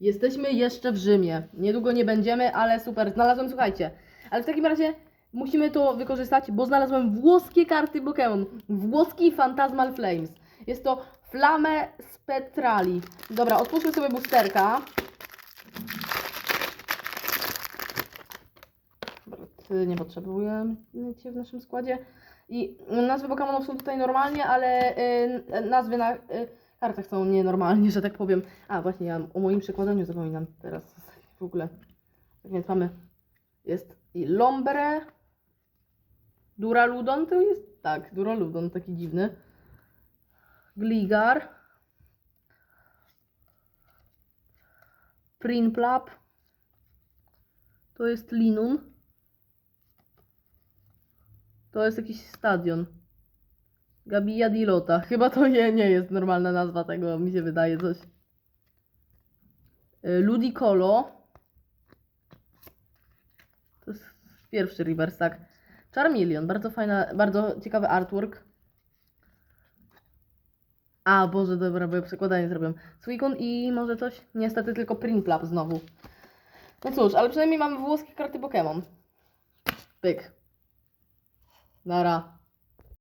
Jesteśmy jeszcze w Rzymie. Niedługo nie będziemy, ale super. Znalazłem, słuchajcie. Ale w takim razie musimy to wykorzystać, bo znalazłem włoskie karty Pokémon. Włoski Phantasmal Flames. Jest to Flame Spectrali. Dobra, otwórzmy sobie boosterka. Nie potrzebujemy cię w naszym składzie. I nazwy Pokémonów są tutaj normalnie, ale y, nazwy na y, kartach są nienormalnie, że tak powiem. A właśnie, ja o moim przekładaniu zapominam teraz w ogóle. Tak więc mamy, jest i Lombre, Duraludon to jest, tak, Duraludon, taki dziwny. Gligar, Prinplap, to jest Linun. To jest jakiś stadion. Gabija Dilota. Chyba to nie, nie jest normalna nazwa tego, mi się wydaje coś. Y, Ludicolo. To jest pierwszy reverse, tak. Charmeleon, bardzo fajna, bardzo ciekawy artwork. A, Boże, dobra, bo ja przekładanie zrobiłem. Suicune i może coś? Niestety tylko Prinplap znowu. No cóż, ale przynajmniej mamy włoskie karty Pokémon. Pyk. Nara.